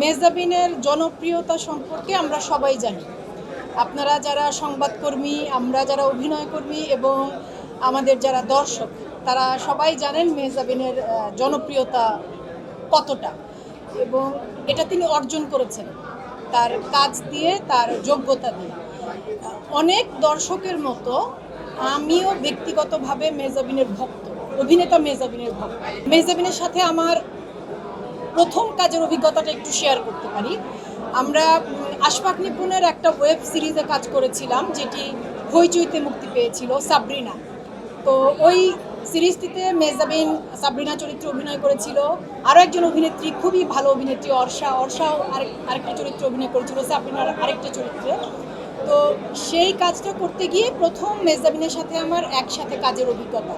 মেজাবিনের জনপ্রিয়তা সম্পর্কে আমরা সবাই জানি। আপনারা যারা সংবাদকর্মী, আমরা যারা অভিনয়কর্মী এবং আমাদের যারা দর্শক, তারা সবাই জানেন মেহজাবিনের জনপ্রিয়তা কতটা। এবং এটা তিনি অর্জন করেছেন তার কাজ দিয়ে, তার যোগ্যতা দিয়ে। অনেক দর্শকের মতো আমিও ব্যক্তিগতভাবে মেজাবিনের ভক্ত, অভিনেতা মেজাবিনের ভক্ত। মেজাবিনের সাথে আমার প্রথম কাজের অভিজ্ঞতাটা একটু শেয়ার করতে পারি। আমরা আশফাক নিপুণের একটা ওয়েব সিরিজে কাজ করেছিলাম, যেটি হইচইতে মুক্তি পেয়েছিল, সাবরিনা। তো ওই সিরিজটিতে মেজাবিন, সাবরিনা চরিত্রে অভিনয় করেছিল। আরও একজন অভিনেত্রী, খুবই ভালো অভিনেত্রী, অর্ষা। অর্ষাও আরেক আরেকটা চরিত্রে অভিনয় করেছিল, সাবরিনার আরেকটা চরিত্রে। তো সেই কাজটা করতে গিয়ে প্রথম মেজাবিনের সাথে আমার একসাথে কাজের অভিজ্ঞতা।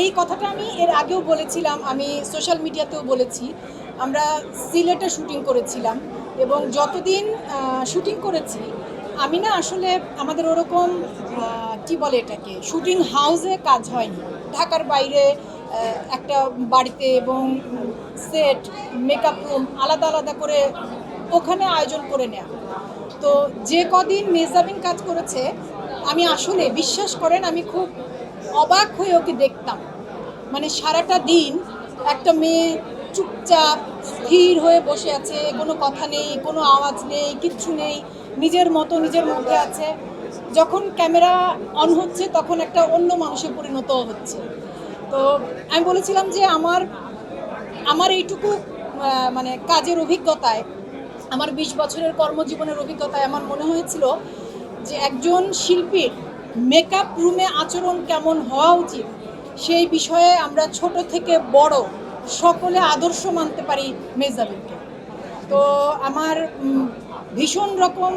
এই কথাটা আমি এর আগেও বলেছিলাম, আমি সোশ্যাল মিডিয়াতেও বলেছি। আমরা সিলেটে শুটিং করেছিলাম এবং যতদিন শুটিং করেছি, আমি না আসলে আমাদের ওরকম কি বলে এটাকে শুটিং হাউসে কাজ হয়নি। ঢাকার বাইরে একটা বাড়িতে এবং সেট মেকআপ রুম আলাদা আলাদা করে ওখানে আয়োজন করে নেওয়া তো যে কদিন মেজাবিন কাজ করেছে, আমি আসলে, বিশ্বাস করেন, আমি খুব অবাক হয়ে ওকে দেখতাম। মানে সারাটা দিন একটা মেয়ে চুপচাপ, স্থির হয়ে বসে আছে, কোনো কথা নেই, কোনো আওয়াজ নেই, কিচ্ছু নেই, নিজের মতো, নিজের মধ্যে আছে। যখন ক্যামেরা অন হচ্ছে, তখন একটা অন্য মানুষে পরিণত হচ্ছে। তো আমি বলেছিলাম যে আমার আমার এইটুকু মানে কাজের অভিজ্ঞতায়, আমার বিশ বছরের কর্মজীবনের অভিজ্ঞতায় আমার মনে হয়েছিল যে একজন শিল্পীর মেকআপ রুমে আচরণ কেমন হওয়া উচিত? সেই বিষয়ে আমরা ছোট থেকে বড় সকলে আদর্শ মানতে পারি মেজাবিনকে। তো আমার ভীষণ রকম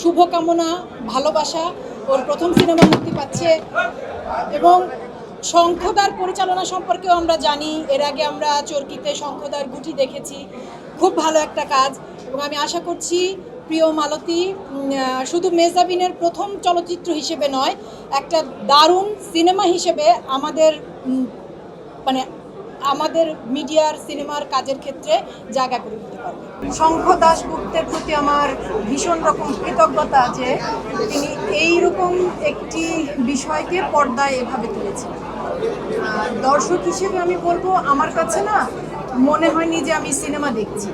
শুভকামনা, ভালোবাসা, ওর প্রথম সিনেমা মুক্তি পাচ্ছে এবং শঙ্খদার পরিচালনা সম্পর্কেও আমরা জানি। এর আগে আমরা চরকিতে শঙ্খদার গুটি দেখেছি। খুব ভালো একটা কাজ এবং আমি আশা করছি প্রিয় মালতী শুধু মেজাবিনের প্রথম চলচ্চিত্র হিসেবে নয়, একটা দারুণ সিনেমা হিসেবে আমাদের মানে আমাদের মিডিয়ার সিনেমার কাজের ক্ষেত্রে জায়গা করে দিতে পারবে। শঙ্খ দাশগুপ্তের প্রতি আমার ভীষণ রকম কৃতজ্ঞতা আছে তিনি এই রকম একটি বিষয়কে পর্দায় এভাবে তুলেছেন। দর্শক হিসেবে আমি বলব, আমার কাছে না মনে হয়নি যে আমি সিনেমা দেখছি।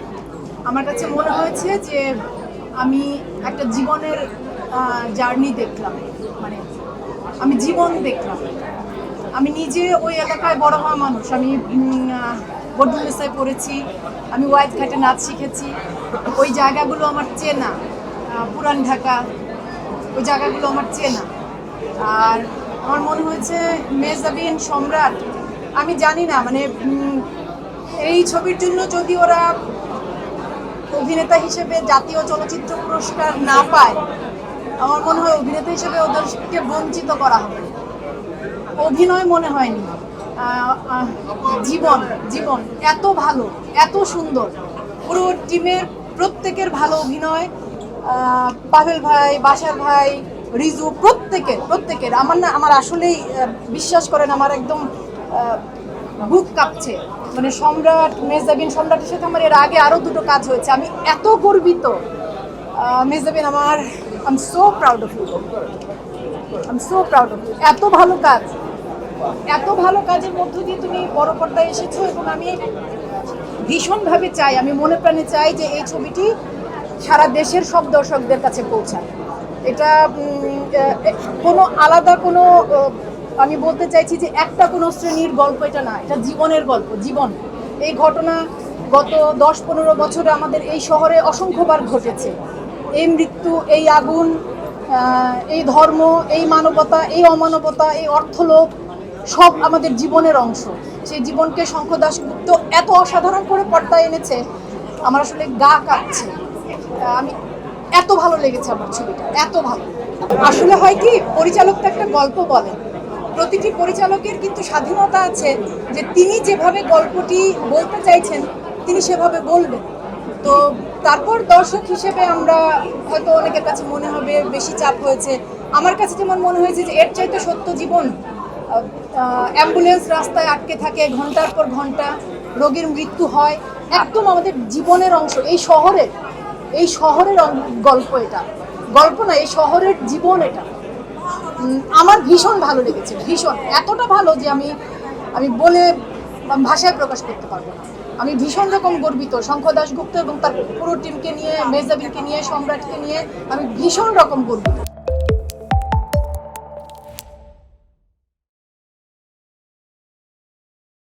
আমার কাছে মনে হয়েছে যে আমি একটা জীবনের জার্নি দেখলাম। মানে আমি জীবন দেখলাম। আমি নিজে ওই এলাকায় বড় হওয়া মানুষ। আমি বর্ধুলেসায় পড়েছি। আমি ওয়াইট ঘাটে নাচ শিখেছি। ওই জায়গাগুলো আমার চেনা। পুরান ঢাকা। ওই জায়গাগুলো আমার চেনা। আর আমার মনে হয়েছে মেজাবিন সম্রাট। আমি জানি না মানে এই ছবির জন্য যদি ওরা অভিনেতা হিসেবে জাতীয় চলচ্চিত্র পুরস্কার না পায়, আমার মনে হয় অভিনেতা হিসেবে ওদেরকে বঞ্চিত করা হবে। অভিনয় মনে হয়নি। জীবন জীবন, এত ভালো, এত সুন্দর। পুরো টিমের প্রত্যেকের ভালো অভিনয়। পাভেল ভাই বাসার ভাই, রিজু, প্রত্যেকের প্রত্যেকের। আমার না, আমার আসলেই বিশ্বাস করেন, আমার একদম বুক কাঁপছে। মানে সম্রাট মেজাবিন সম্রাটের সাথে আমার এর আগে আরও দুটো কাজ হয়েছে। আমি এত গর্বিত। মেজাবিন আমার I am so proud of you I am so proud of you এত ভালো কাজ। এত ভালো কাজের মধ্য দিয়ে তুমি বড় পর্দায় এসেছ এবং আমি ভীষণভাবে চাই, আমি মনে প্রাণে চাই যে এই ছবিটি সারা দেশের সব দর্শকদের কাছে পৌঁছায় এটা কোনো আলাদা কোনো আমি বলতে চাইছি যে একটা কোনো শ্রেণির গল্প এটা না, এটা জীবনের গল্প, জীবন। এই ঘটনা গত দশ পনেরো বছরে আমাদের এই শহরে অসংখ্যবার ঘটেছে। এই মৃত্যু, এই আগুন এই ধর্ম, এই মানবতা, এই অমানবতা, এই অর্থলোভ, সব আমাদের জীবনের অংশ। সেই জীবনকে শঙ্খ দাশগুপ্ত এত অসাধারণ করে পর্দায় এনেছে, আমার আসলে গা কাঁপছে। আমি এত ভালো লেগেছে আমার ছবিটা, এত ভালো। আসলে হয় কি, পরিচালক তো একটা গল্প বলেন। প্রতিটি পরিচালকের কিন্তু স্বাধীনতা আছে যে তিনি যেভাবে গল্পটি বলতে চাইছেন, তিনি সেভাবে বলবেন। তো তারপর দর্শক হিসেবে আমরা হয়তো অনেকের কাছে মনে হবে বেশি চাপ হয়েছে। আমার কাছে যেমন মনে হয়েছে যে এর চাইতে সত্য জীবন অ্যাম্বুলেন্স রাস্তায় আটকে থাকে ঘণ্টার পর ঘণ্টা, রোগীর মৃত্যু হয়, একদম আমাদের জীবনের অংশ। এই শহরের এই শহরের গল্প এটা। গল্প না, এই শহরের জীবন এটা। আমার ভীষণ ভালো লেগেছে, ভীষণ। এতটা ভালো যে আমি আমি বলে ভাষায় প্রকাশ করতে পারব না। আমি ভীষণ রকম গর্বিত শঙ্খ দাশগুপ্ত এবং তার পুরো টিমকে নিয়ে মেজাবিনকে নিয়ে, সম্রাটকে নিয়ে আমি ভীষণ রকম গর্বিত।